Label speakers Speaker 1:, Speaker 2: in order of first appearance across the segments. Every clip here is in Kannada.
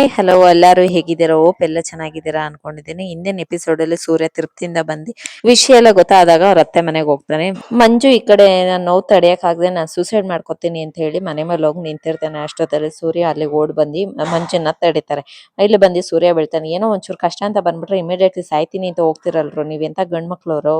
Speaker 1: ಹಾಯ್ ಹಲೋ ಎಲ್ಲರೂ ಹೇಗಿದ್ದೀರಾ? ಓಪ್ ಎಲ್ಲ ಚೆನ್ನಾಗಿದ್ದೀರಾ ಅನ್ಕೊಂಡಿದ್ದೀನಿ. ಹಿಂದಿನ ಎಪಿಸೋಡ್ ಅಲ್ಲಿ ಸೂರ್ಯ ತೃಪ್ತಿಯಿಂದ ಬಂದು ವಿಷಯ ಎಲ್ಲ ಗೊತ್ತಾದಾಗ ಅವ್ರ ಅತ್ತೆ ಮನೆಗೆ ಹೋಗ್ತಾನೆ. ಮಂಜು ಈ ಕಡೆ ನಾನು ನೋವು ತಡೆಯಕ್ಕಾಗದೆ ನಾನು ಸೂಸೈಡ್ ಮಾಡ್ಕೊತೀನಿ ಅಂತ ಹೇಳಿ ಮನೆ ಮೇಲೆ ಹೋಗಿ ನಿಂತಿರ್ತಾನೆ. ಅಷ್ಟೊತ್ತಲ್ಲಿ ಸೂರ್ಯ ಅಲ್ಲಿಗೆ ಓಡ್ ಬಂದು ಮಂಜನ್ನ ತಡಿತಾರೆ ಇಲ್ಲಿ ಬಂದು ಸೂರ್ಯ ಬೆಳಿತಾನೆ. ಏನೋ ಒಂಚೂರು ಕಷ್ಟ ಅಂತ ಬಂದ್ಬಿಟ್ರೆ ಇಮಿಡಿಯೇಟ್ಲಿ ಸಾಯ್ತೀನಿ ಅಂತ ಹೋಗ್ತಿರಲ್ರು ನೀವೆಂತ ಗಂಡ್ಮಕ್ಳವ್ರು?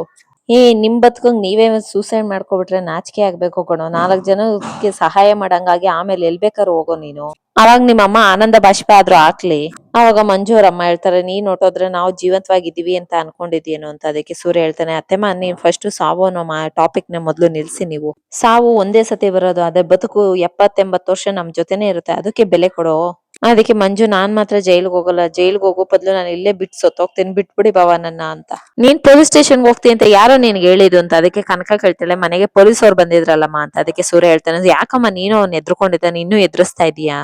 Speaker 1: ಏ, ನಿಮ್ ಬದುಕಂಗ್ ನೀವೇ ಸೂಸೈಡ್ ಮಾಡ್ಕೊಬಿಟ್ರೆ ನಾಚಿಕೆ ಆಗ್ಬೇಕು ಕಣೋ. ನಾಲ್ಕ್ ಜನಕ್ಕೆ ಸಹಾಯ ಮಾಡಂಗಾಗಿ ಆಮೇಲೆ ಎಲ್ ಬೇಕಾದ್ರೂ ಹೋಗೋ ನೀನು. ಅವಾಗ ನಿಮ್ಮ ಅಮ್ಮ ಆನಂದ ಬಾಷ್ಪ ಆದ್ರೂ ಹಾಕ್ಲಿ. ಅವಾಗ ಮಂಜು ಅಮ್ಮ ಹೇಳ್ತಾರೆ, ನೀನ್ ನೋಟೋದ್ರೆ ನಾವು ಜೀವಂತವಾಗಿದ್ದೀವಿ ಅಂತ ಅನ್ಕೊಂಡಿದ್ಯೇನೋ ಅಂತ ಅದಕ್ಕೆ ಸೂರ್ಯ ಹೇಳ್ತಾನೆ ಅತ್ತೆಮ್ಮ ನೀನ್ ಫಸ್ಟ್ ಸಾವು ಅನ್ನೋ ಟಾಪಿಕ್ನ ಮೊದ್ಲು ನಿಲ್ಸಿ ನೀವು. ಸಾವು ಒಂದೇ ಸತಿ ಬರೋದು, ಅದೇ ಬದುಕು ಎಪ್ಪತ್ತೆಂಬತ್ತು ವರ್ಷ ನಮ್ ಜೊತೆನೆ ಇರುತ್ತೆ, ಅದಕ್ಕೆ ಬೆಲೆ ಕೊಡೋ. ಅದಕ್ಕೆ ಮಂಜು, ನಾನ್ ಮಾತ್ರ ಜೈಲ್ಗೆ ಹೋಗಲ್ಲ. ಜೈಲ್ಗೆ ಹೋಗೋ ಬದಲು ನಾನು ಇಲ್ಲೇ ಬಿಟ್ಟು ಸೊತ್ತೋಗ್ತೀನಿ ಬಿಟ್ಬಿಡಿ ಬಾವ ನನ್ನ ಅಂತ. ನೀನ್ ಪೊಲೀಸ್ ಸ್ಟೇಷನ್ಗೆ ಹೋಗ್ತೀನಿ ಅಂತ ಯಾರೋ ನಿನ್ಗೆ ಹೇಳಿದ್ದು ಅಂತ. ಅದಕ್ಕೆ ಕನಕ ಕೇಳ್ತಾಳೆ, ಮನೆಗೆ ಪೊಲೀಸ್ ಅವ್ರು ಬಂದಿದ್ರಲ್ಲಮ್ಮ ಅಂತ. ಅದಕ್ಕೆ ಸೂರ್ಯ ಹೇಳ್ತಾನೆ, ಯಾಕಮ್ಮ ನೀನು ಅವ್ನ ಎದ್ರುಕೊಂಡಿದ್ದಾನೆ, ಇನ್ನೂ ಎದುರಿಸ್ತಾ ಇದೀಯಾ?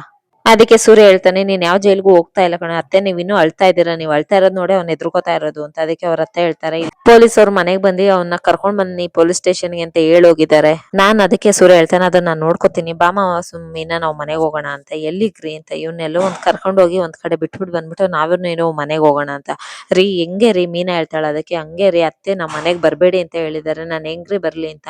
Speaker 1: ಅದಕ್ಕೆ ಸೂರ್ಯ ಹೇಳ್ತಾನೆ, ನೀನ್ ಯಾವ ಜೈಲ್ಗೂ ಹೋಗ್ತಾ ಇಲ್ಲ ಕಣ, ಅತ್ತೆ ನೀವ್ ಇನ್ನೂ ಅಳ್ತಾ ಇದ್ದೀರಾ, ನೀವ್ ಅಳ್ತಾ ಇರೋದ್ ನೋಡಿ ಅವ್ನ ಎದುರ್ಕೋತಾ ಇರೋದು ಅಂತ, ಅದಕ್ಕೆ ಅವ್ರ ಅತ್ತೆ ಹೇಳ್ತಾರೆ. ಪೊಲೀಸ್ ಅವ್ರ ಮನೆಗ್ ಬಂದು ಅವ್ನ ಕರ್ಕೊಂಡ್ ಬನ್ನಿ, ಪೊಲೀಸ್ ಸ್ಟೇಷನ್ಗೆ ಅಂತ ಹೇಳೋಗಿದ್ದಾರೆ ನಾನ್ ಅದಕ್ಕೆ ಸೂರ್ಯ ಹೇಳ್ತಾನೆ, ಅದನ್ನ ನಾನ್ ನೋಡ್ಕೋತೀನಿ ಬಾಮ ಸುಮ್ಮನೆ ನಾವ್ ಮನೆಗ್ ಹೋಗೋಣ ಅಂತ, ಎಲ್ಲಿಗ್ರಿ ಅಂತ, ಇವ್ನೆಲ್ಲೋ ಒಂದ್ ಕರ್ಕೊಂಡ್ ಹೋಗಿ ಒಂದ್ ಕಡೆ ಬಿಟ್ಬಿಟ್ಟು ಬಂದ್ಬಿಟ್ಟು ಏನೋ ಮನೆಗ್ ಹೋಗೋಣ ಅಂತ. ರೀ, ಹೆಂಗೆ ರೀ ಮೀನಾ ಹೇಳ್ತಾಳೆ ಅದಕ್ಕೆ, ಹಂಗೆ ರೀ ಅತ್ತೆ ನಮ್ ಮನೆಗ್ ಬರ್ಬೇಡಿ ಅಂತ ಹೇಳಿದಾರೆ ನಾನ್ ಹೆಂಗ್ರಿ ಬರ್ಲಿ ಅಂತ.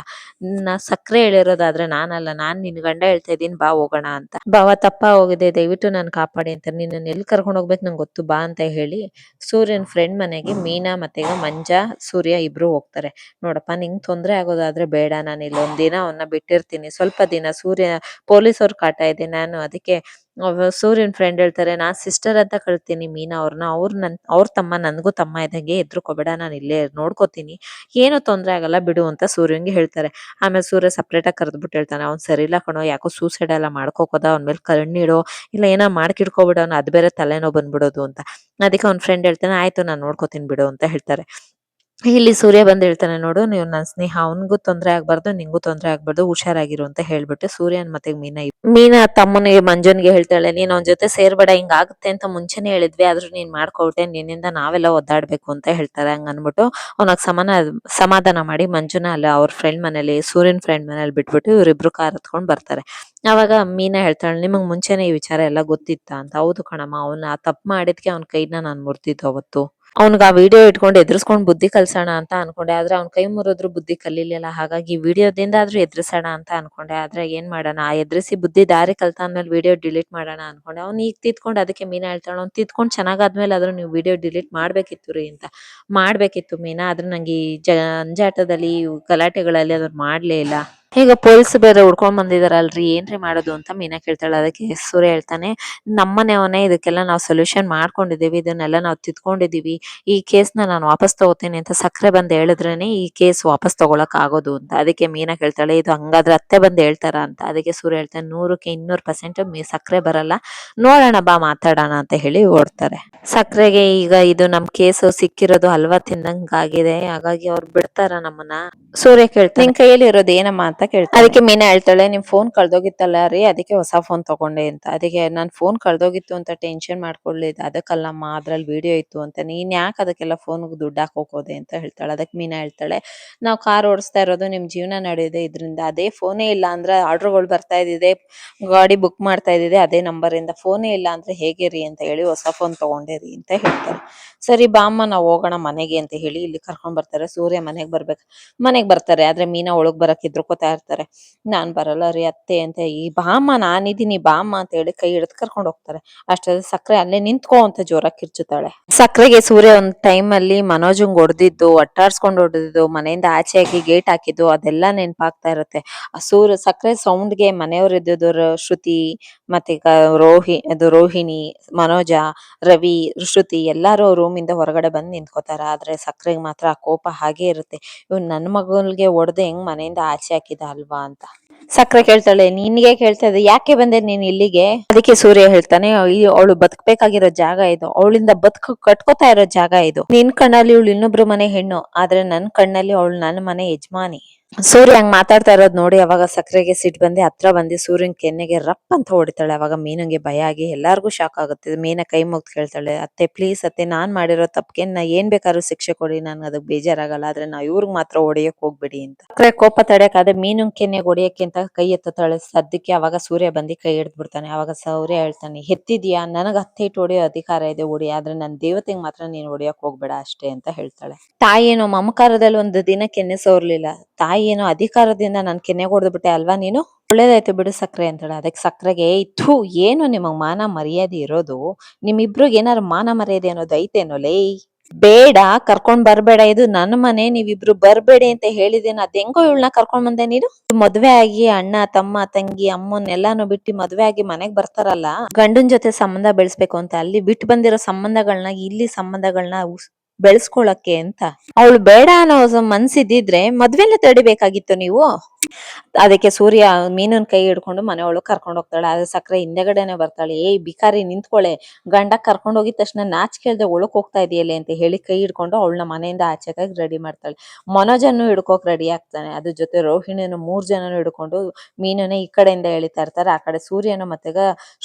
Speaker 1: ನಾ ಸಕ್ರೆ ಹೇಳಿರೋದಾದ್ರೆ ನಾನಲ್ಲ, ನಾನ್ ನಿನ್ ಗಂಡ ಹೇಳ್ತಾ ಇದೀನಿ ಬಾ ಹೋಗೋಣ ಅಂತ. ಬಾವ ತಪ್ಪ ಹೋಗಿದೆ ದಯವಿಟ್ಟು ನಾನು ಕಾಪಾಡಿ ಅಂತ. ನಿನ್ನ ಎಲ್ಲಿ ಕರ್ಕೊಂಡು ಹೋಗ್ಬೇಕು ನಂಗೆ ಗೊತ್ತು, ಬಾ ಅಂತ ಹೇಳಿ. ಸೂರ್ಯನ ಫ್ರೆಂಡ್ ಮನೆಗೆ ಮೀನಾ ಮತ್ತೆ ಈಗ ಮಂಜಾ, ಸೂರ್ಯ ಇಬ್ರು ಹೋಗ್ತಾರೆ. ನೋಡಪ್ಪ, ನಿಂಗೆ ತೊಂದ್ರೆ ಆಗೋದಾದ್ರೆ ಬೇಡ. ನಾನು ಇಲ್ಲಿ ಒಂದ್ ದಿನ ಅವನ್ನ ಬಿಟ್ಟಿರ್ತೀನಿ. ಸ್ವಲ್ಪ ದಿನ ಸೂರ್ಯ ಪೊಲೀಸ್ ಅವ್ರ ಕಾಟ ಇದೆ. ನಾನು ಅದಕ್ಕೆ ಸೂರ್ಯನ್ ಫ್ರೆಂಡ್ ಹೇಳ್ತಾರೆ ನಾನ್ ಸಿಸ್ಟರ್ ಅಂತ ಕಳ್ತೀನಿ ಮೀನಾ ಅವ್ರನ್ನ ಅವ್ರ ನನ್, ಅವ್ರ ತಮ್ಮ ನನ್ಗೂ ತಮ್ಮ ಇದ್ದಂಗೆ ಎದ್ರುಕೋಬೇಡ, ನಾನು ಇಲ್ಲೇ ನೋಡ್ಕೋತೀನಿ. ಏನು ತೊಂದ್ರೆ ಆಗಲ್ಲ, ಬಿಡು ಅಂತ ಸೂರ್ಯಂಗೆ ಹೇಳ್ತಾರೆ. ಆಮೇಲೆ ಸೂರ್ಯ ಸಪ್ರೇಟ್ ಆಗಿ ಕರೆದ್ಬಿಟ್ಟು ಹೇಳ್ತಾನೆ, ಅವ್ನ್ ಸರಿ ಇಲ್ಲ ಕಣೋ, ಯಾಕೋ ಸೂಸೈಡ್ ಎಲ್ಲ ಮಾಡ್ಕೋಕೋದ, ಅವ್ನ ಮೇಲೆ ಕಣ್ಣಿಡೋ ಇಲ್ಲ ಏನೋ ಮಾಡ್ಕಿಡ್ಕೊಬಿಡೋನು ಅದ್ ಬೇರೆ ತಲೆನೋ ಬಂದ್ಬಿಡೋದು ಅಂತ. ಅದಕ್ಕೆ ಅವ್ನ ಫ್ರೆಂಡ್ ಹೇಳ್ತಾನೆ, ಆಯ್ತು, ನಾನು ನೋಡ್ಕೋತೀನಿ ಬಿಡು, ಅಂತ ಹೇಳ್ತಾರೆ. ಇಲ್ಲಿ ಸೂರ್ಯ ಬಂದ್ ಹೇಳ್ತಾನೆ ನೋಡು, ನೀವು ನನ್ನ ಸ್ನೇಹ, ಅವನಿಗೂ ತೊಂದರೆ ಆಗ್ಬಾರ್ದು, ನಿಂಗೂ ತೊಂದ್ರೆ ಆಗ್ಬಾರ್ದು, ಹುಷಾರಾಗಿರು ಅಂತ ಹೇಳ್ಬಿಟ್ಟು ಸೂರ್ಯನ್ ಮತ್ತೆ ಮೀನಾ ಮೀನಾ ತಮ್ಮನಿಗೆ, ಮಂಜುನ್ಗೆ ಹೇಳ್ತಾಳೆ, ನೀನ್ ಅವನ ಜೊತೆ ಸೇರ್ಬೇಡ, ಹಿಂಗ್ ಆಗುತ್ತೆ ಅಂತ ಮುಂಚೆನೆ ಹೇಳಿದ್ವಿ, ಆದ್ರೂ ನೀನ್ ಮಾಡ್ಕೊಟ್ಟೆ ನಿನ್ನಿಂದ ನಾವೆಲ್ಲ ಒದ್ದಾಡ್ಬೇಕು ಅಂತ ಹೇಳ್ತಾರೆ, ಹಂಗ ಅನ್ಬಿಟ್ಟು ಅವನಾಗ ಸಮಾನ, ಸಮಾಧಾನ ಮಾಡಿ ಮಂಜುನ ಅಲ್ಲ ಅವ್ರ ಫ್ರೆಂಡ್ ಮನೇಲಿ, ಸೂರ್ಯನ್ ಫ್ರೆಂಡ್ ಮನೇಲಿ ಬಿಟ್ಬಿಟ್ಟು ಇವ್ರಿಬ್ರು ಕಾರ್ ಹತ್ಕೊಂಡ್ ಬರ್ತಾರೆ. ಅವಾಗ ಮೀನಾ ಹೇಳ್ತಾಳೆ, ನಿಮಗ್ ಮುಂಚೆನೆ ಈ ವಿಚಾರ ಎಲ್ಲ ಗೊತ್ತಿತ್ತ? ಅಂತ, ಹೌದು ಕಣಮ್ಮ, ಅವ್ನ ತಪ್ಪು ಮಾಡಿದ್ಕೆ ಅವ್ನ ಕೈನ ನಾನ್ ಮುರ್ತಿದ್ದು ಅವತ್ತು. ಅವ್ನ್ಗ ಆ ವಿಡಿಯೋ ಇಟ್ಕೊಂಡು ಎದುರಿಸ್ಕೊಂಡು ಬುದ್ಧಿ ಕಲ್ಸೋಣ ಅಂತ ಅನ್ಕೊಂಡೆ. ಆದ್ರೆ ಅವ್ನ ಕೈ ಮುರಿದ್ರು ಬುದ್ಧಿ ಕಲೀಲಿಲ್ಲ. ಹಾಗಾಗಿ ವಿಡಿಯೋದಿಂದ ಆದ್ರೂ ಎದುರಿಸೋಣ ಅಂತ ಅನ್ಕೊಂಡೆ. ಆದ್ರೆ ಏನ್ ಮಾಡೋಣ? ಆ ಎದುರಿಸಿ ಬುದ್ಧಿ ದಾರಿ ಕಲ್ತ ಅಂದ್ಮೇಲೆ ವಿಡಿಯೋ ಡಿಲೀಟ್ ಮಾಡೋಣ ಅನ್ಕೊಂಡೆ. ಅವ್ನು ಈಗ ತಿದ್ಕೊಂಡು ಅದಕ್ಕೆ ಮೀನಾ ಹೇಳ್ತಾಳೆ. ಅವ್ನು ತಿತ್ಕೊಂಡು ಚೆನ್ನಾಗಾದ್ಮೇಲೆ ಆದ್ರೂ ನೀವು ವಿಡಿಯೋ ಡಿಲೀಟ್ ಮಾಡ್ಬೇಕಿತ್ತು ರೀ ಅಂತ. ಮಾಡ್ಬೇಕಿತ್ತು ಮೀನಾ. ಆದ್ರೆ ನಂಗೆ ಈ ಜಂಜಾಟದಲ್ಲಿ ಅಂಜಾಟದಲ್ಲಿ ಗಲಾಟೆಗಳಲ್ಲಿ ಅದನ್ನ ಮಾಡ್ಲೇ ಇಲ್ಲ. ಈಗ ಪೊಲೀಸ್ ಬೇರೆ ಹುಡ್ಕೊಂಡ್ ಬಂದಿದಾರಲ್ರಿ, ಏನ್ರಿ ಮಾಡೋದು ಅಂತ ಮೀನಾ ಕೇಳ್ತಾಳೆ. ಅದಕ್ಕೆ ಸೂರ್ಯ ಹೇಳ್ತಾನೆ ನಮ್ಮನೆಯವನೇ ಇದಕ್ಕೆಲ್ಲ ನಾವು ಸೊಲ್ಯೂಷನ್ ಮಾಡ್ಕೊಂಡಿದೀವಿ ಇದನ್ನೆಲ್ಲ ನಾವು ತಿದ್ಕೊಂಡಿದೀವಿ ಈ ಕೇಸ್ನ ನಾನು ವಾಪಸ್ ತಗೋತೀನಿ ಅಂತ ಸಕ್ಕರೆ ಬಂದ್ ಹೇಳಿದ್ರೇನೆ ಈ ಕೇಸ್ ವಾಪಸ್ ತಗೊಳಕ್ ಆಗೋದು ಅಂತ. ಅದಕ್ಕೆ ಮೀನಾ ಕೇಳ್ತಾಳೆ, ಇದು ಹಂಗಾದ್ರೆ ಅತ್ತೆ ಬಂದ್ ಹೇಳ್ತಾರ ಅಂತ? ಅದಕ್ಕೆ ಸೂರ್ಯ ಹೇಳ್ತಾನೆ, ನೂರಕ್ಕೆ ಇನ್ನೂರು ಪರ್ಸೆಂಟ್ ಸಕ್ರೆ ಬರಲ್ಲ. ನೋಡೋಣ ಬಾ, ಮಾತಾಡೋಣ, ಅಂತ ಹೇಳಿ ಓಡ್ತಾರೆ. ಸಕ್ಕರೆಗೆ ಈಗ ಇದು ನಮ್ ಕೇಸ್ ಸಿಕ್ಕಿರೋದು ಹಲ್ವಾ ಆಗಿದೆ ಹಾಗಾಗಿ ಅವ್ರು ಬಿಡ್ತಾರ ನಮ್ಮನ್ನ? ಸೂರ್ಯ ಕೇಳ್ತಾನೆ. ನಿನ್ ಕೈಯಲ್ಲಿ ಇರೋದು ಏನಮ್ಮ ಅಂತ ಕೇಳ್ತಾನೆ. ಅದಕ್ಕೆ ಮೀನಾ ಹೇಳ್ತಾಳೆ, ನಿಮ್ ಫೋನ್ ಕಳ್ದೋಗಿತ್ತಲ್ಲ ರೀ, ಅದಕ್ಕೆ ಹೊಸ ಫೋನ್ ತಗೊಂಡೆ ಅಂತ. ಅದಕ್ಕೆ, ನಾನ್ ಫೋನ್ ಕಳ್ದೋಗಿತ್ತು ಅಂತ ಟೆನ್ಷನ್ ಮಾಡ್ಕೊಳ್ಳಿದ್ ಅದಕ್ಕಲ್ಲಮ್ಮ, ಅದ್ರಲ್ಲಿ ವಿಡಿಯೋ ಇತ್ತು ಅಂತ. ನೀನ್ ಯಾಕೆ ಅದಕ್ಕೆಲ್ಲ ಫೋನ್ ದುಡ್ಡು ಹಾಕೋಕೋದೆ ಅಂತ ಹೇಳ್ತಾಳೆ. ಅದಕ್ಕೆ ಮೀನಾ ಹೇಳ್ತಾಳೆ, ನಾವ್ ಕಾರ್ ಓಡಿಸ್ತಾ ಇರೋದು ನಿಮ್ ಜೀವನ ನಡೆಯೋದೇ ಇದ್ರಿಂದ. ಅದೇ ಫೋನೇ ಇಲ್ಲ ಅಂದ್ರೆ ಆರ್ಡರ್ಗಳು ಬರ್ತಾ ಇದ್ದಿದೆ, ಗಾಡಿ ಬುಕ್ ಮಾಡ್ತಾ ಇದ್ದಿದೆ, ಅದೇ ನಂಬರ್ ಇಂದ ಫೋನೇ ಇಲ್ಲ ಅಂದ್ರೆ ಹೇಗೆ ರೀ? ಅಂತ ಹೇಳಿ ಹೊಸ ಫೋನ್ ತಗೊಂಡೆ ರೀ ಅಂತ ಹೇಳ್ತಾರೆ ಸರಿ ಬಾಮ್ಮ ನಾವು ಹೋಗೋಣ ಮನೆಗೆ ಅಂತ ಹೇಳಿ ಇಲ್ಲಿ ಕರ್ಕೊಂಡ್ ಬರ್ತಾರೆ. ಸೂರ್ಯ ಮನೆಗೆ ಬರ್ಬೇಕು, ಮನೆಗೆ ಬರ್ತಾರೆ. ಆದ್ರೆ ಮೀನಾ ಒಳಗ್ ಬರಕ್ ಹೆದ್ರುಕೊತಾ ಇರ್ತಾರೆ, ನಾನ್ ಬರಲ್ಲ ರೀ ಅತ್ತೆ ಅಂತ ಈ ಬಾಮ್ಮ ನಾನಿದ್ದೀನಿ, ಬಾಮ್ಮ ಅಂತ ಹೇಳಿ ಕೈ ಹಿಡಿದು ಕರ್ಕೊಂಡು ಹೋಗ್ತಾರೆ. ಅಷ್ಟೇ ಸಕ್ರೆ ಅಲ್ಲೇ ನಿಂತ್ಕೋ ಅಂತ ಜೋರಾಗಿ ಕಿರ್ಚುತ್ತಾಳೆ. ಸಕ್ರೆಗೆ ಸೂರ್ಯ ಒಂದ್ ಟೈಮ್ ಅಲ್ಲಿ ಮನೋಜಂಗ್ ಹೊಡೆದಿದ್ದು ಒಟ್ಟಾಡ್ಸ್ಕೊಂಡು ಹೊಡೆದಿದ್ದು ಮನೆಯಿಂದ ಆಚೆ ಹಾಕಿ ಗೇಟ್ ಹಾಕಿದ್ದು, ಅದೆಲ್ಲ ನೆನ್ಪಾಗ್ತಾ ಇರುತ್ತೆ. ಆ ಸೂರ್ಯ, ಸಕ್ಕರೆ ಸೌಂಡ್ಗೆ ಮನೆಯವ್ರು ಶ್ರುತಿ, ಮತ್ತೆ ರೋಹಿ, ಅದು ರೋಹಿಣಿ, ಮನೋಜ, ರವಿ, ಶ್ರುತಿ ಎಲ್ಲಾರು ರೂಮ್ ಇಂದ ಹೊರಗಡೆ ಬಂದ್ ನಿಂತ್ಕೋತಾರ. ಆದ್ರೆ ಸಕ್ರೆಗೆ ಮಾತ್ರ ಆ ಕೋಪ ಹಾಗೆ ಇರುತ್ತೆ. ಇವ್ ನನ್ ಮಗನ್ಗೆ ಹೊಡೆದು ಹೆಂಗ್ ಮನೆಯಿಂದ ಆಚೆ ಹಾಕಿದ ಅಲ್ವಾ ಅಂತ ಸಕ್ರೆ ಕೇಳ್ತಾಳೆ, ನಿನ್ಗೆ ಕೇಳ್ತಾ ಇದ್ದೆ. ಯಾಕೆ ಬಂದೆ ನೀನ್ ಇಲ್ಲಿಗೆ? ಅದಕ್ಕೆ ಸೂರ್ಯ ಹೇಳ್ತಾನೆ ಅವಳು ಬದುಕಬೇಕಾಗಿರೋ ಜಾಗ ಇದು. ಅವಳಿಂದ ಬದುಕು ಕಟ್ಕೋತಾ ಇರೋ ಜಾಗ ಇದು. ನಿನ್ ಕಣ್ಣಲ್ಲಿ ಇವಳು ಇನ್ನೊಬ್ರು ಮನೆ ಹೆಣ್ಣು, ಆದ್ರೆ ನನ್ ಕಣ್ಣಲ್ಲಿ ಅವಳು ನನ್ನ ಮನೆ ಯಜಮಾನಿ. ಸೂರ್ಯ ಹಂಗ್ ಮಾತಾಡ್ತಾ ಇರೋದ್ ನೋಡಿ ಅವಾಗ ಸಕ್ರೆಗೆ ಸಿಟ್ ಬಂದಿ. ಹತ್ರ ಬಂದಿ, ಸೂರ್ಯನ್ ಕೆನ್ನೆಗೆ ರಪ್ ಅಂತ ಹೊಡಿತಾಳೆ. ಅವಾಗ ಮೀನಂಗೆ ಭಯ ಆಗಿ ಎಲ್ಲಾರ್ಗು ಶಾಕ್ ಆಗುತ್ತೆ. ಮೀನ ಕೈ ಮುಗ್ದು ಕೇಳ್ತಾಳೆ, ಅತ್ತೆ ಪ್ಲೀಸ್ ಅತ್ತೆ, ನಾನ್ ಮಾಡಿರೋ ತಪ್ಪಿಗೆ ನಾ ಏನ್ ಬೇಕಾದ್ರೂ ಶಿಕ್ಷೆ ಕೊಡಿ ನನ್ ಅದಕ್ಕೆ ಬೇಜಾರಾಗಲ್ಲ. ಆದ್ರೆ ನಾ ಇವ್ರಿಗೆ ಮಾತ್ರ ಹೊಡೆಯಕ್ ಹೋಗ್ಬೇಡಿ ಅಂತ. ಸಕ್ರೆ ಕೋಪ ತಡೆಯಕ್ಕಾದ್ರೆ ಮೀನು ಕೆನ್ನೆಗೆ ಹೊಡೆಯಕ್ಕೆ ಅಂತ ಕೈ ಎತ್ತುತ್ತಾಳೆ ಸದ್ಯಕ್ಕೆ ಅವಾಗ ಸೂರ್ಯ ಬಂದು ಕೈ ಹಿಡ್ದು ಬಿಡ್ತಾನೆ. ಅವಾಗ ಸೌರ್ಯ ಹೇಳ್ತಾನೆ ಎತ್ತಿದ್ಯಾ ನನಗ್ ಹತ್ತೆ ಇಟ್ಟು ಹೊಡಿಯೋ ಅಧಿಕಾರ ಇದೆ, ಹೊಡಿ. ಆದ್ರೆ ನನ್ ದೇವತೆಗೆ ಮಾತ್ರ ನೀನ್ ಹೊಡಿಯಕ್ ಹೋಗ್ಬೇಡ ಅಷ್ಟೇ ಅಂತ ಹೇಳ್ತಾಳೆ. ತಾಯಿ ಏನೋ ಮಮಕಾರದಲ್ಲಿ ಒಂದು ದಿನ ಕೆನ್ನೆ ಸೋರ್ಲಿಲ್ಲ. ತಾಯಿ ಏನೋ ಅಧಿಕಾರದಿಂದ ನನ್ ಕೆನ್ನೆ ಹೊಡೆದು ಬಿಟ್ಟೆ ಅಲ್ವಾ ನೀನು? ಒಳ್ಳೇದಾಯ್ತು ಬಿಡು ಸಕ್ರೆ ಅಂತಾಳೆ. ಅದಕ್ಕೆ ಸಕ್ರೆಗೆ ಇತ್ತು ಏನು ನಿಮಗ್ ಮಾನ ಮರ್ಯಾದೆ ಇರೋದು? ನಿಮ್ಮಿಬ್ರಿಗೆ ಏನಾರು ಮಾನ ಮರ್ಯಾದೆ ಅನ್ನೋದು ಐತೇನೋ ಲೇ? ಬೇಡ, ಕರ್ಕೊಂಡ್ ಬರ್ಬೇಡ. ಇದು ನನ್ನ ಮನೆ, ನೀವಿಬ್ರು ಬರ್ಬೇಡಿ ಅಂತ ಹೇಳಿದೇನ ಅದ್ ಹೆಂಗೋ ಇವಳನ್ನ ಕರ್ಕೊಂಡ್ ಬಂದೆ ನೀನು? ಮದ್ವೆ ಆಗಿ ಅಣ್ಣ, ತಮ್ಮ, ತಂಗಿ, ಅಮ್ಮನ್ ಎಲ್ಲಾನು ಬಿಟ್ಟು ಮದ್ವೆ ಆಗಿ ಮನೆಗ್ ಬರ್ತಾರಲ್ಲ, ಗಂಡನ್ ಜೊತೆ ಸಂಬಂಧ ಬೆಳೆಸ್ಬೇಕು ಅಂತ, ಅಲ್ಲಿ ಬಿಟ್ಟು ಬಂದಿರೋ ಸಂಬಂಧಗಳನ್ನ ಇಲ್ಲಿ ಸಂಬಂಧಗಳನ್ನ ಬೆಳೆಸ್ಕೊಳಕ್ಕೆ ಅಂತ. ಅವಳು ಬೇಡ ಅನ್ನೋ ಮನ್ಸಿದ್ದಿದ್ರೆ ಮದ್ವೆಲ್ಲ ತಡಿಬೇಕಾಗಿತ್ತು ನೀವು? ಅದಕ್ಕೆ ಸೂರ್ಯ ಮೀನನ್ ಕೈ ಹಿಡ್ಕೊಂಡು ಮನೆ ಒಳಗೆ ಕರ್ಕೊಂಡ್ ಹೋಗ್ತಾಳೆ. ಆದ್ರೆ ಸಕ್ಕರೆ ಹಿಂದೆಗಡೆನೆ ಬರ್ತಾಳೆ. ಏಯ್ ಬಿಕಾರಿ ನಿಂತ್ಕೊಳ್ಳೆ ಗಂಡ ಕರ್ಕೊಂಡು ಹೋಗಿದ ತಕ್ಷಣ ನಾಚ್ ಕೇಳ್ದೆ ಒಳಕ್ ಹೋಗ್ತಾ ಇದೆಯಲ್ಲ ಅಂತ ಹೇಳಿ ಕೈ ಹಿಡ್ಕೊಂಡು ಅವಳನ್ನ ಮನೆಯಿಂದ ಆಚೆಗಾಗಿ ರೆಡಿ ಮಾಡ್ತಾಳೆ. ಮನೋಜನ್ನು ಹಿಡ್ಕೋಕ್ ರೆಡಿ ಆಗ್ತಾನೆ. ಅದ್ರ ಜೊತೆ ರೋಹಿಣಿಯನ್ನು ಮೂರ್ ಜನನು ಹಿಡ್ಕೊಂಡು ಮೀನನ್ನ ಈ ಕಡೆಯಿಂದ ಎಳಿತಾ ಇರ್ತಾರೆ. ಆ ಕಡೆ ಸೂರ್ಯನ ಮತ್ತೆ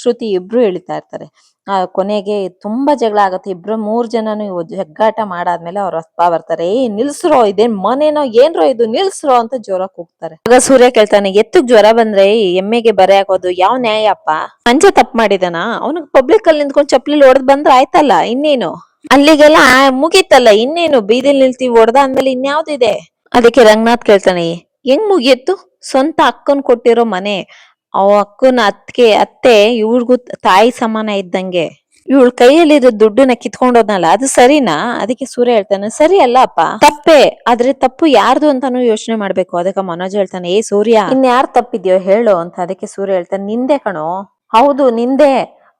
Speaker 1: ಶ್ರುತಿ ಇಬ್ರು ಎಳಿತಾ ಇರ್ತಾರೆ. ಆ ಕೊನೆಗೆ ತುಂಬಾ ಜಗಳ ಆಗುತ್ತೆ. ಇಬ್ರು ಮೂರ್ ಜನನು ಜಗ್ಗಾಟ ಮಾಡಾದ್ಮೇಲೆ ಅವ್ರ ಅಪ್ಪ ಬರ್ತಾರೆ. ಏ, ನಿಲ್ಸ್ರೋ, ಇದೇನ್ ಮನೇನೋ, ಏನ್ರೋ ಇದು, ನಿಲ್ಸ್ರೋ ಅಂತ ಜೋರಾಗಿ ಕೂಗ್ತಾರೆ. ಆಗ ಸೂರ್ಯ ಕೇಳ್ತಾನೆ ಎತ್ತಕ್ ಜ್ವರ ಬಂದ್ರೆ ಎಮ್ಮೆಗೆ ಬರೆ ಹಾಕೋದು ಯಾವ ನ್ಯಾಯ ಅಪ್ಪ ಮಂಜ ತಪ್ಪು ಮಾಡಿದನ? ಅವನಿಗೆ ಪಬ್ಲಿಕ್ ಅಲ್ಲಿ ನಿಂತ್ಕೊಂಡ್ ಚಪ್ಲಿ ಹೊಡೆದ್ ಬಂದ್ರೆ ಆಯ್ತಲ್ಲ? ಇನ್ನೇನು? ಅಲ್ಲಿಗೆಲ್ಲ ಮುಗೀತಲ್ಲ. ಇನ್ನೇನು? ಬೀದಿಲ್ ನಿಲ್ತೀವಿ ಹೊಡೆದ ಅಂದ್ಮೇಲೆ ಇನ್ಯಾವ್ದಿದೆ ಅದಕ್ಕೆ ರಂಗನಾಥ್ ಕೇಳ್ತಾನೆ, ಹೆಂಗ್ ಮುಗಿಯತ್ತು ಸ್ವಂತ ಅಕ್ಕನ್ ಕೊಟ್ಟಿರೋ ಮನೆ. ಅವ ಅಕ್ಕನ ಅತ್ತಿಗೆ ಅತ್ತೆ ಇವ್ರಿಗೂ ತಾಯಿ ಸಮಾನ ಇದ್ದಂಗೆ. ಇವಳ ಕೈಯಲ್ಲಿರೋ ದುಡ್ಡನ್ನ ಕಿತ್ಕೊಂಡೋದ್ನಲ್ಲ ಅದು ಸರಿನಾ? ಅದಕ್ಕೆ ಸೂರ್ಯ ಹೇಳ್ತಾನೆ, ಸರಿ ಅಲ್ಲ ಅಪ್ಪ ತಪ್ಪೆ. ಆದ್ರೆ ತಪ್ಪು ಯಾರ್ದು ಅಂತಾನು ಯೋಚನೆ ಮಾಡ್ಬೇಕು. ಅದಕ್ಕೆ ಮನೋಜ್ ಹೇಳ್ತಾನೆ, ಏ ಸೂರ್ಯ, ಇನ್ಯಾರ್ ತಪ್ಪಿದ್ಯೋ ಹೇಳು. ಅಂತ ಅದಕ್ಕೆ ಸೂರ್ಯ ಹೇಳ್ತಾನೆ, ನಿಂದೆ ಕಣೋ. ಹೌದು, ನಿಂದೆ.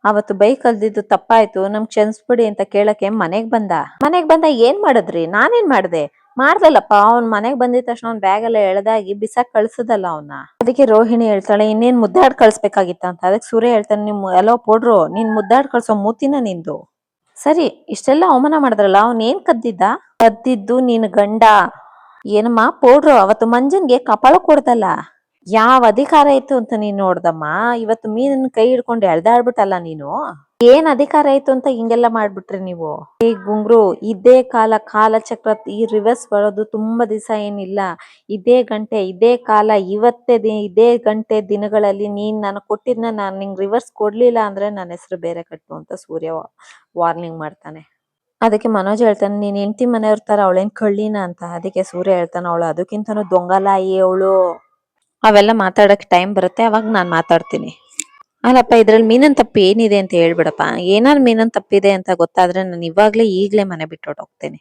Speaker 1: ಅವತ್ತು ಬೈಕ್ ಅಲ್ದಿದ್ದು ತಪ್ಪಾಯ್ತು. ನಮ್ ಕ್ಷಮಿಸ್ಬಿಡಿ ಅಂತ ಕೇಳಕ್ಕೆ ಮನೆಗ್ ಬಂದ. ಮನೆಗ್ ಬಂದ ಏನ್ ಮಾಡಿದ್ರಿ? ನಾನೇನ್ ಮಾಡ್ದೆ? ಮಾಡ್ದಲ್ಲಪ್ಪ, ಅವ್ನ್ ಮನೆಗ್ ಬಂದಿದ ತಕ್ಷಣ ಅವ್ನ್ ಬ್ಯಾಗ್ ಎಲ್ಲ ಎಳ್ದಾಗಿ ಬಿಸಾಕ್ ಕಳ್ಸದಲ್ಲ ಅವ್ನ. ಅದಕ್ಕೆ ರೋಹಿಣಿ ಹೇಳ್ತಾಳೆ, ಇನ್ನೇನ್ ಮುದ್ದಾಡ್ ಕಳ್ಸ್ಬೇಕಾಗಿತ್ತ ಅಂತ. ಅದಕ್ಕೆ ಸೂರ್ಯ ಹೇಳ್ತಾನೆ, ನಿಮ್ ಎಲ್ಲೋ ಪೋಡ್ರು, ನೀನ್ ಮುದ್ದಾಡ್ ಕಳ್ಸೋ ಮೂತಿನ ನಿಂದು. ಸರಿ, ಇಷ್ಟೆಲ್ಲ ಅವಮಾನ ಮಾಡಿದ್ರಲ್ಲ, ಅವ್ನ್ ಏನ್ ಕದ್ದಿದ್ದ? ಕದ್ದಿದ್ದು ನೀನ್ ಗಂಡ. ಏನಮ್ಮ ಪೋಡ್ರು, ಅವತ್ತು ಮಂಜನ್ಗೆ ಕಪಾಳ ಕೊಡ್ದಲ್ಲ. ಯಾವ ಅಧಿಕಾರ ಇತ್ತು ಅಂತ ನೀನ್ ನೋಡ್ದಮ್ಮ? ಇವತ್ತು ಮೀನನ್ ಕೈ ಹಿಡ್ಕೊಂಡು ಎಳ್ದಾಡ್ಬಿಟ್ಟಲ್ಲ ನೀನು? ಏನ್ ಅಧಿಕಾರ ಆಯ್ತು ಅಂತ ಹಿಂಗೆಲ್ಲ ಮಾಡ್ಬಿಟ್ರಿ ನೀವು? ಈ ಗುಂಗ್ರು, ಇದೇ ಕಾಲ ಕಾಲ ಚಕ್ರ ಈ ರಿವರ್ಸ್ ಬರೋದು ತುಂಬಾ ದಿವಸ ಏನಿಲ್ಲ. ಇದೇ ಗಂಟೆ, ಇದೇ ಕಾಲ, ಇವತ್ತೇ ಇದೇ ಗಂಟೆ ದಿನಗಳಲ್ಲಿ ನೀನ್ ನಾನು ಕೊಟ್ಟಿದ್ನ ನಾನು ನಿಂಗೆ ರಿವರ್ಸ್ ಕೊಡ್ಲಿಲ್ಲ ಅಂದ್ರೆ ನನ್ನ ಹೆಸರು ಬೇರೆ ಕಟ್ಟು ಅಂತ ಸೂರ್ಯ ವಾರ್ನಿಂಗ್ ಮಾಡ್ತಾನೆ. ಅದಕ್ಕೆ ಮನೋಜ್ ಹೇಳ್ತಾನೆ, ನೀನ್ ಹೆಂಡತಿ ಮನೆಯವ್ರ ತರ ಅವಳೇನ್ ಕಳ್ಳಿನ ಅಂತ. ಅದಕ್ಕೆ ಸೂರ್ಯ ಹೇಳ್ತಾನೆ, ಅವಳು ಅದಕ್ಕಿಂತನೂ ದೊಂಗಲಾಯಿ ಅವಳು. ಅವೆಲ್ಲ ಮಾತಾಡಕ್ ಟೈಮ್ ಬರುತ್ತೆ, ಅವಾಗ ನಾನ್ ಮಾತಾಡ್ತೀನಿ. ಅಲ್ಲಪ್ಪ, ಇದ್ರಲ್ಲಿ ಮೀನನ್ ತಪ್ಪು ಏನಿದೆ ಅಂತ ಹೇಳ್ಬಿಡಪ್ಪ. ಏನಾದ್ರು ಮೀನನ್ ತಪ್ಪಿದೆ ಅಂತ ಗೊತ್ತಾದ್ರೆ ನಾನು ಇವಾಗ್ಲೇ ಈಗ್ಲೇ ಮನೆ ಬಿಟ್ಟು ಹೋಗ್ತೇನೆ.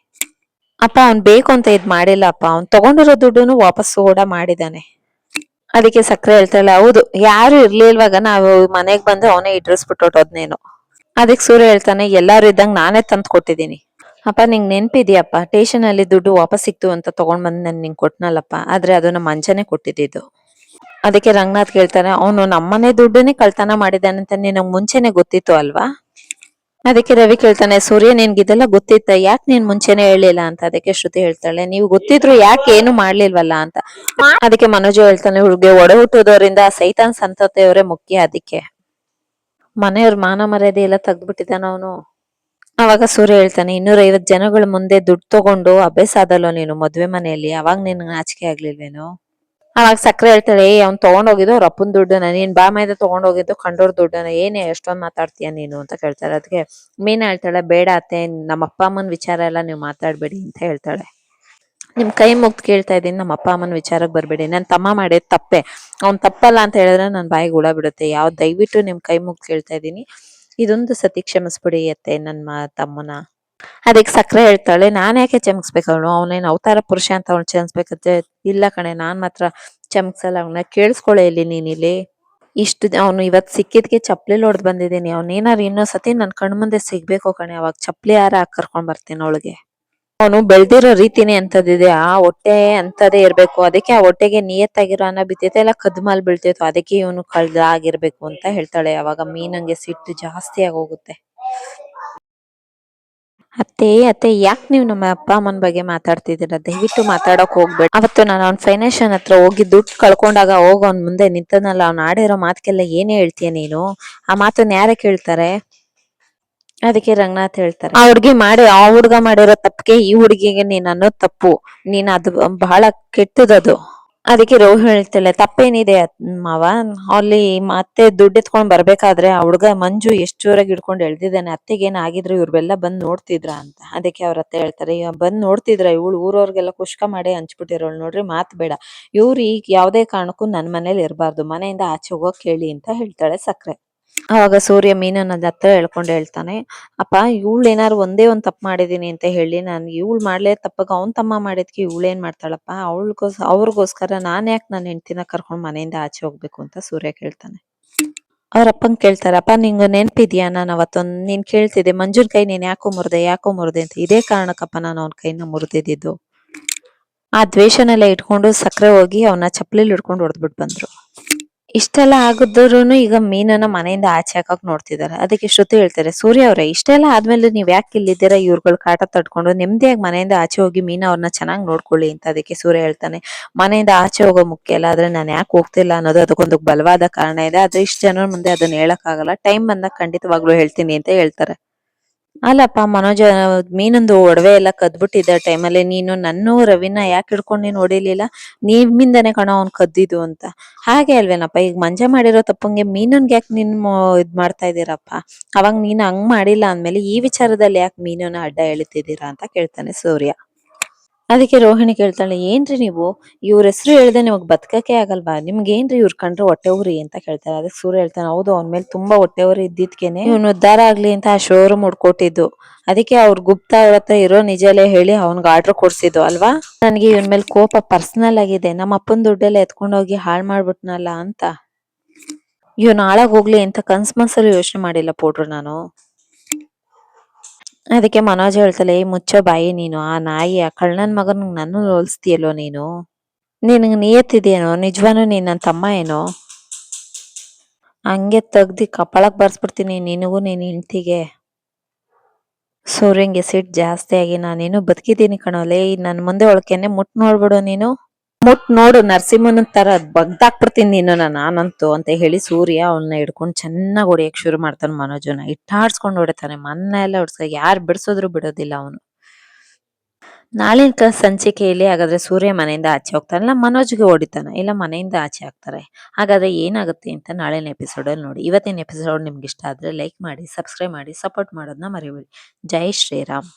Speaker 1: ಅಪ್ಪ, ಅವ್ನ್ ಬೇಕು ಅಂತ ಇದ್ ಮಾಡಿಲ್ಲ ಅಪ್ಪ. ಅವ್ನ್ ತಗೊಂಡಿರೋ ದುಡ್ಡುನು ವಾಪಸ್ ಕೂಡ ಮಾಡಿದಾನೆ ಅದಕ್ಕೆ ಸಕ್ಕರೆ ಹೇಳ್ತಾಳೆ ಹೌದು, ಯಾರು ಇರ್ಲಿಲ್ವಾಗ ನಾವು ಮನೆಗ್ ಬಂದ್ರೆ ಅವನೇ ಇಡ್ರಿಸ್ಬಿಟ್ಟು ಹೊಟ್ಟೋದ್ನೇನು ಅದಕ್ಕೆ ಸೂರ್ಯ ಹೇಳ್ತಾನೆ, ಎಲ್ಲಾರು ಇದ್ದಂಗ್ ನಾನೇ ತಂದ್ ಕೊಟ್ಟಿದ್ದೀನಿ. ಅಪ್ಪ, ನಿಂಗ್ ನೆನ್ಪಿದ್ಯಪ್ಪ ಸ್ಟೇಷನ್ ಅಲ್ಲಿ ದುಡ್ಡು ವಾಪಸ್ ಸಿಕ್ತು ಅಂತ ತಗೊಂಡ್ ಬಂದ್ ನಾನು ನಿಂಗ್ ಕೊಟ್ನಲ್ಲಪ್ಪ. ಆದ್ರೆ ಅದು ನಮ್ಮ ಮಂಜನೆ ಕೊಟ್ಟಿದ್ದು ಅದಕ್ಕೆ ರಂಗನಾಥ್ ಕೇಳ್ತಾನೆ, ಅವನು ನಮ್ಮನೆ ದುಡ್ಡನ್ನೇ ಕಳ್ತನ ಮಾಡಿದಾನೆ ಅಂತ ನಿನಗ್ ಮುಂಚೆನೆ ಗೊತ್ತಿತ್ತು ಅಲ್ವಾ? ಅದಕ್ಕೆ ರವಿ ಕೇಳ್ತಾನೆ, ಸೂರ್ಯ, ನಿನ್ಗೆ ಇದೆಲ್ಲ ಗೊತ್ತಿತ್ತ? ಯಾಕೆ ನೀನ್ ಮುಂಚೆನೆ ಹೇಳಿಲ್ಲ ಅಂತ ಅದಕ್ಕೆ ಶ್ರುತಿ ಹೇಳ್ತಾಳೆ, ನೀವು ಗೊತ್ತಿದ್ರು ಯಾಕೆ ಏನು ಮಾಡ್ಲಿಲ್ವಲ್ಲ? ಅಂತ. ಅದಕ್ಕೆ ಮನೋಜ್ ಹೇಳ್ತಾನೆ, ಹುಡುಗೆ ಒಡೆ ಹುಟ್ಟೋದವರಿಂದ ಸೈತಾನ್ ಸಂತತೆಯವರೇ ಮುಖ್ಯ ಅದಕ್ಕೆ. ಮನೆಯವ್ರ ಮಾನ ಮರ್ಯಾದೆ ಎಲ್ಲ ತೆಗ್ದ್ಬಿಟ್ಟಿದ್ದಾನ ಅವನು. ಅವಾಗ ಸೂರ್ಯ ಹೇಳ್ತಾನೆ ಇನ್ನೂರ ಐವತ್ ಜನಗಳ ಮುಂದೆ ದುಡ್ಡು ತಗೊಂಡು ಅಭ್ಯಾಸ ಆದಲ್ಲೋ ನೀನು ಮದ್ವೆ ಮನೆಯಲ್ಲಿ? ಅವಾಗ ನಿನ್ ನಾಚಿಕೆ ಆಗ್ಲಿಲ್ವೇನು? ಅವಾಗ ಸಕ್ಕರೆ ಹೇಳ್ತಾಳೆ ಏ, ಅವ್ನ್ ತಗೊಂಡೋಗಿದ್ದು ಅವ್ರ ಅಪ್ಪನ ದುಡ್ಡನ್ನ, ನೀನ್ ಬಾ ಮೈದ ತಗೊಂಡೋಗಿದ್ದು ಕಂಡೋರ್ ದುಡ್ಡನ ಏನೇ ಎಷ್ಟೊಂದ್ ಮಾತಾಡ್ತೀಯ ನೀನು? ಅಂತ ಕೇಳ್ತಾಳೆ ಅದಕ್ಕೆ ಮೀನಾ ಹೇಳ್ತಾಳೆ, ಬೇಡ ಅತ್ತೆ, ನಮ್ಮ ಅಪ್ಪ ಅಮ್ಮನ ವಿಚಾರ ಎಲ್ಲ ನೀವು ಮಾತಾಡ್ಬೇಡಿ, ಅಂತ ಹೇಳ್ತಾಳೆ. ನಿಮ್ ಕೈ ಮುಗ್ದು ಕೇಳ್ತಾ ಇದ್ದೀನಿ, ನಮ್ಮ ಅಪ್ಪ ಅಮ್ಮನ ವಿಚಾರಕ್ಕೆ ಬರ್ಬೇಡಿ. ನನ್ ತಮ್ಮ ಮಾಡಿದ್ ತಪ್ಪೆ. ಅವ್ನ್ ತಪ್ಪಲ್ಲ ಅಂತ ಹೇಳಿದ್ರೆ ನನ್ ಬಾಯಿಗೆ ಹುಳ ಬಿಡುತ್ತೆ. ಯಾವ, ದಯವಿಟ್ಟು ನಿಮ್ ಕೈ ಮುಗ್ದ್ ಕೇಳ್ತಾ ಇದ್ದೀನಿ. ಇದೊಂದು ಸತಿ ಕ್ಷಮಿಸ್ಬಿಡಿ ಅತ್ತೆ ನನ್ನ ತಮ್ಮನ. ಅದಕ್ಕೆ ಸಕ್ಕರೆ ಹೇಳ್ತಾಳೆ, ನಾನು ಯಾಕೆ ಚಮಕ್ಸ್ಬೇಕು ಅವನು ಅವನೇನು ಅವತಾರ ಪುರುಷ ಅಂತ ಅವ್ನು ಚಮಕ್ಸ್ಬೇಕಂತೆ ಇಲ್ಲ ಕಣೆ, ನಾನು ಮಾತ್ರ ಚಮಕ್ಸಲ್ಲ ಅವನ್ನ ಕೇಳಿಸ್ಕೊಳ್ಳೆ ಇಲ್ಲಿ ನೀನಿಲ್ಲಿ ಇಷ್ಟು ಅವನು ಇವತ್ತು ಸಿಕ್ಕಿದ್ಕೆ ಚಪ್ಪಲಿ ಹೊಡೆದು ಬಂದಿದ್ದೀನಿ. ಅವ್ನೇನಾರು ಇನ್ನೊಂದು ಸತಿ ನನ್ನ ಕಣ್ಣು ಮುಂದೆ ಸಿಗ್ಬೇಕು ಕಣೆ, ಅವಾಗ ಚಪ್ಪಲಿ ಯಾರ ಹಾಕಿ ಕರ್ಕೊಂಡ್ ಬರ್ತೀನಿ ಅವಳಿಗೆ. ಅವನು ಬೆಳ್ದಿರೋ ರೀತಿನೇ ಅಂತದಿದೆ ಆ ಹೊಟ್ಟೆ ಅಂತದೇ ಇರಬೇಕು. ಅದಕ್ಕೆ ಆ ಹೊಟ್ಟೆಗೆ ನಿಯತ್ತಾಗಿರೋ ಅನ್ನ ಬಿದ್ದೈತೆ ಎಲ್ಲ ಕದ್ಮಾಲ್ ಬೀಳ್ತೈತೋ ಅದಕ್ಕೆ ಇವನು ಕಳ್ದ ಆಗಿರ್ಬೇಕು ಅಂತ ಹೇಳ್ತಾಳೆ. ಅವಾಗ ಮೀನಂಗೆ ಸಿಟ್ಟು ಜಾಸ್ತಿ ಆಗೋಗುತ್ತೆ. ಅತ್ತೆ ಅತ್ತೆ, ಯಾಕೆ ನೀವು ನಮ್ಮ ಅಪ್ಪ, ಅಮ್ಮನ ಬಗ್ಗೆ ಮಾತಾಡ್ತಿದ್ದೀರಾ? ದಯವಿಟ್ಟು ಮಾತಾಡೋಕೆ ಹೋಗ್ಬೇಡಿ. ಅವತ್ತು ನಾನು ಅವ್ನ ಫೈನಾನ್ಷಿಯನ್ ಹತ್ರ ಹೋಗಿ ದುಡ್ಡು ಕಳ್ಕೊಂಡಾಗ ಹೋಗ್ ಅವ್ನ ಮುಂದೆ ನಿಂತನಲ್ಲ, ಅವ್ನು ಆಡಿರೋ ಮಾತ್ಗೆಲ್ಲ ಏನೇ ಹೇಳ್ತೀಯ ನೀನು? ಆ ಮಾತನ್ನ ಯಾರೇ ಕೇಳ್ತಾರೆ? ಅದಕ್ಕೆ ರಂಗನಾಥ್ ಹೇಳ್ತಾರೆ. ಆ ಹುಡುಗಿ ಮಾಡಿ, ಆ ಹುಡುಗ ಮಾಡಿರೋ ತಪ್ಪಿಗೆ ಈ ಹುಡುಗಿಗೆ ನೀನ್ ಅನ್ನೋದ್ ತಪ್ಪು. ನೀನ್ ಅದು ಬಹಳ ಕೆಟ್ಟದದು. ಅದಕ್ಕೆ ರೋಹು ಹೇಳ್ತಿಲ್ಲ, ತಪ್ಪೇನಿದೆ ಮಾವ, ಅಲ್ಲಿ ಮತ್ತೆ ದುಡ್ಡು ಎತ್ಕೊಂಡ್ ಬರ್ಬೇಕಾದ್ರೆ ಆ ಹುಡ್ಗ ಮಂಜು ಎಷ್ಟು ಜೋರಾಗಿ ಹಿಡ್ಕೊಂಡು ಎಳ್ದಿದ್ದಾನೆ, ಅತ್ತೆಗೆ ಏನಾಗಿದ್ರು ಇವ್ರೆಲ್ಲ ಬಂದ್ ನೋಡ್ತಿದ್ರ ಅಂತ. ಅದಕ್ಕೆ ಅವ್ರ ಅತ್ತೆ ಹೇಳ್ತಾರೆ ಬಂದ್ ನೋಡ್ತಿದ್ರ, ಇವಳು ಊರವ್ರಿಗೆಲ್ಲ ಕುಷ್ಕ ಮಾಡಿ ಹಂಚ್ಬಿಟ್ಟಿರೋಳು, ನೋಡ್ರಿ ಮಾತ್ ಬೇಡ. ಇವ್ರು ಈಗ ಯಾವ್ದೇ ಕಾರಣಕ್ಕೂ ನನ್ ಮನೇಲಿ ಇರಬಾರ್ದು, ಮನೆಯಿಂದ ಆಚೆ ಹೋಗೋಕ್ ಹೇಳಿ ಅಂತ ಹೇಳ್ತಾಳೆ ಸಕ್ರೆ. ಅವಾಗ ಸೂರ್ಯ ಮೀನನ್ನ ಹತ್ರ ಹೇಳ್ಕೊಂಡು ಹೇಳ್ತಾನೆ, ಅಪ್ಪ, ಇವಳು ಏನಾರು ಒಂದೇ ಒಂದ್ ತಪ್ಪು ಮಾಡಿದೀನಿ ಅಂತ ಹೇಳಿ, ನಾನು ಇವಳು ಮಾಡ್ಲೇ ತಪ್ಪಾಗಿ ಅವ್ನ್ ತಮ್ಮ ಮಾಡಿದ್ಕೆ ಇವಳು ಏನ್ ಮಾಡ್ತಾಳಪ್ಪ? ಅವಳಿಗೋಸ್, ಅವ್ರಿಗೋಸ್ಕರ ನಾನ್ ಯಾಕೆ ನನ್ನ ಹೆಂಡ್ತಿನ ಕರ್ಕೊಂಡು ಮನೆಯಿಂದ ಆಚೆ ಹೋಗ್ಬೇಕು? ಅಂತ ಸೂರ್ಯ ಕೇಳ್ತಾನೆ. ಅವ್ರ ಅಪ್ಪಂಗೆ ಕೇಳ್ತಾರೆ, ಅಪ್ಪ, ನಿಂಗೆ ನೆನ್ಪಿದ್ಯಾ? ನಾನು ಅವತ್ತೊಂದ್ ನೀನ್ ಕೇಳ್ತಿದ್ದೆ, ಮಂಜುನ್ ಕೈ ನೀನ್ ಯಾಕೋ ಮುರಿದೆ ಯಾಕೋ ಮುರಿದೆ ಅಂತ ಇದೇ ಕಾರಣಕ್ಕಪ್ಪ ನಾನು ಅವನ ಕೈನ ಮುರಿದಿದ್ದು. ಆ ದ್ವೇಷನೆಲ್ಲ ಇಟ್ಕೊಂಡು ಸಕ್ಕರೆ ಹೋಗಿ ಅವನ್ನ ಚಪ್ಪಲಿಲಿ ಹಿಡ್ಕೊಂಡು ಹೊಡೆದ್ಬಿಟ್ಟು ಬಂದ್ರು. ಇಷ್ಟೆಲ್ಲ ಆಗಿದ್ರೂನು ಈಗ ಮೀನನ್ನ ಮನೆಯಿಂದ ಆಚೆ ಹಾಕಕ್ ನೋಡ್ತಿದ್ದಾರೆ ಅದಕ್ಕೆ ಶ್ರುತಿ ಹೇಳ್ತಾರೆ, ಸೂರ್ಯ ಅವರೇ, ಇಷ್ಟೆಲ್ಲ ಆದ್ಮೇಲೆ ನೀವ್ ಯಾಕೆ ಇಲ್ಲಿದ್ದೀರಾ? ಇವ್ರುಗಳ ಕಾಟ ತಡ್ಕೊಂಡು ನೆಮ್ಮದಿಯಾಗಿ ಮನೆಯಿಂದ ಆಚೆ ಹೋಗಿ ಮೀನ ಅವ್ರನ್ನ ಚೆನ್ನಾಗಿ ನೋಡ್ಕೊಳ್ಳಿ ಅಂತ ಅದಕ್ಕೆ ಸೂರ್ಯ ಹೇಳ್ತಾನೆ. ಮನೆಯಿಂದ ಆಚೆ ಹೋಗೋ ಮುಖ್ಯ ಅಲ್ಲ, ಆದ್ರೆ ನಾನು ಯಾಕೆ ಹೋಗ್ತಿಲ್ಲ ಅನ್ನೋದು ಅದಕ್ಕೊಂದು ಬಲವಾದ ಕಾರಣ ಇದೆ. ಆದ್ರೆ ಇಷ್ಟು ಜನರ ಮುಂದೆ ಅದನ್ನ ಹೇಳಕ್ ಆಗಲ್ಲ ಟೈಮ್ ಬಂದಾಗ ಖಂಡಿತವಾಗ್ಲೂ ಹೇಳ್ತೀನಿ ಅಂತ ಹೇಳ್ತಾರೆ. ಅಲ್ಲಪ್ಪ ಮನೋಜ, ಮೀನೊಂದು ಒಡವೆ ಎಲ್ಲ ಕದ್ಬಿಟ್ಟಿದ್ದ ಟೈಮಲ್ಲಿ ನೀನು ನನ್ನೂ ರವಿನ ಯಾಕೆ ಹಿಡ್ಕೊಂಡು ನೀನು ಹೊಡಿಲಿಲ್ಲ ನಿಮ್ಮಿಂದನೇ ಕಣ ಅವ್ನ್ ಕದ್ದಿದ್ದು ಅಂತ. ಹಾಗೆ ಅಲ್ವೇನಪ್ಪ, ಈಗ ಮಂಜ ಮಾಡಿರೋ ತಪ್ಪಂಗೆ ಮೀನನ್ಗೆ ಯಾಕೆ ನಿನ್ ಇದ್ ಮಾಡ್ತಾ ಇದ್ದೀರಪ್ಪ ಅವಾಗ ನೀನ್ ಹಂಗ್ ಮಾಡಿಲ್ಲ ಅಂದ್ಮೇಲೆ ಈ ವಿಚಾರದಲ್ಲಿ ಯಾಕೆ ಮೀನನ್ನ ಅಡ್ಡ ಎಳಿತಿದ್ದೀರಾ ಅಂತ ಕೇಳ್ತಾನೆ ಸೂರ್ಯ. ಅದಕ್ಕೆ ರೋಹಿಣಿ ಕೇಳ್ತಾಳೆ, ಏನ್ರಿ ನೀವು? ಇವ್ರ ಹೆಸರು ಹೇಳ್ದೆ ನಿಮಗ್ ಬದುಕಕ್ಕೆ ಆಗಲ್ವಾ? ನಿಮ್ಗೆ ಏನ್ರಿ ಇವ್ರ ಕಂಡ್ರೆ ಹೊಟ್ಟೆ ಅಂತ ಕೇಳ್ತಾರೆ ಅದಕ್ಕೆ ಸೂರ್ಯ ಹೇಳ್ತಾನೆ, ಹೌದು, ಅವ್ನ ಮೇಲೆ ತುಂಬಾ ಹೊಟ್ಟೆ ಇದ್ದಿದ್ಕೇನೆ. ಇವನು ಉದ್ದಾರ ಆಗ್ಲಿ ಅಂತ ಆ ಶೋರೂಮ್ ಹುಡ್ಕೊಟ್ಟಿದ್ದು. ಅದಕ್ಕೆ ಅವ್ರ ಗುಪ್ತಾ ಅವ್ರ ಹತ್ರ ಇರೋ ನಿಜಲೇ ಹೇಳಿ ಅವ್ನ್ಗೆ ಆರ್ಡರ್ ಕೊಡ್ಸಿದ್ದು, ಅಲ್ವಾ? ನನಗೆ ಇವನ್ ಮೇಲೆ ಕೋಪ ಪರ್ಸನಲ್ ಆಗಿದೆ. ನಮ್ಮ ಅಪ್ಪನ ದುಡ್ಡೆಲ್ಲ ಎತ್ಕೊಂಡೋಗಿ ಹಾಳ್ ಮಾಡ್ಬಿಟ್ನಲ್ಲ ಅಂತ. ಇವನು ಹಾಳಾಗ್ ಹೋಗ್ಲಿ ಅಂತ ಕನ್ಸ್ ಮನ್ಸಲ್ಲಿ ಯೋಚನೆ ಮಾಡಿಲ್ಲ ಪೌಡ್ರು ನಾನು. ಅದಕ್ಕೆ ಮನೋಜ್ ಹೇಳ್ತಾಳೆ "ಏ, ಮುಚ್ಚೋ ಬಾಯಿ ನೀನು ಆ ನಾಯಿ ಆ ಕಳ್ಳನ್ ಮಗನ್ ನನ್ನ ಹೋಲಿಸ್ತೀಯಲ್ಲೋ ನೀನು? ನಿನಗೆ ನಿಯತ್ತಿದೇನೋ? ನಿಜವಾನು ನೀನ್ ನನ್ನ ತಮ್ಮ ಏನೋ? ಹಂಗೆ ತೆಗ್ದಿ ಕಪಾಳಕ್ ಬರ್ಸ್ಬಿಡ್ತೀನಿ ನಿನಗೂ ನೀನ್ ಹೆಂಡ್ತಿಗೆ. ಸೂರ್ಯಂಗೆ ಸಿಟ್ ಜಾಸ್ತಿ ಆಗಿ ನಾನೇನು ಬದುಕಿದ್ದೀನಿ ಕಣೋಲೆ ನನ್ ಮುಂದೆ ಒಳಕೆನೆ ಮುಟ್ ನೋಡ್ಬಿಡು ನೀನು. ಮುಟ್ ನೋಡು ನರಸಿಂಹನ ತರ ಬಗ್ದಾಕ್ಬಿಡ್ತೀನಿ ನೀನು ನಾನಂತೂ ಅಂತ ಹೇಳಿ ಸೂರ್ಯ ಅವನ್ನ ಹಿಡ್ಕೊಂಡು ಚೆನ್ನಾಗಿ ಹೊಡಿಯಕ್ ಶುರು ಮಾಡ್ತಾನೆ ಮನೋಜನ. ಇಟ್ಟಾಡ್ಸ್ಕೊಂಡು ಹೊಡಿತಾನೆ. ಮನ್ನ ಎಲ್ಲ ಹೊಡ್ಸ್ಕ, ಯಾರು ಬಿಡಿಸಿದ್ರು ಬಿಡೋದಿಲ್ಲ ಅವನು. ನಾಳಿನ ಸಂಚಿಕೆಯಲ್ಲಿ ಹಾಗಾದ್ರೆ ಸೂರ್ಯ ಮನೆಯಿಂದ ಆಚೆ ಹೋಗ್ತಾನಲ್ಲ ಮನೋಜ್ಗೆ ಹೊಡಿತಾನೆ. ಇಲ್ಲ, ಮನೆಯಿಂದ ಆಚೆ ಆಗ್ತಾರೆ. ಹಾಗಾದ್ರೆ ಏನಾಗುತ್ತೆ ಅಂತ ನಾಳಿನ ಎಪಿಸೋಡಲ್ಲಿ ನೋಡಿ. ಇವತ್ತಿನ ಎಪಿಸೋಡ್ ನಿಮ್ಗೆ ಇಷ್ಟ ಆದ್ರೆ ಲೈಕ್ ಮಾಡಿ ಸಬ್ಸ್ಕ್ರೈಬ್ ಮಾಡಿ ಸಪೋರ್ಟ್ ಮಾಡೋದನ್ನ ಮರಿಬೇಡಿ. ಜೈ ಶ್ರೀರಾಮ್.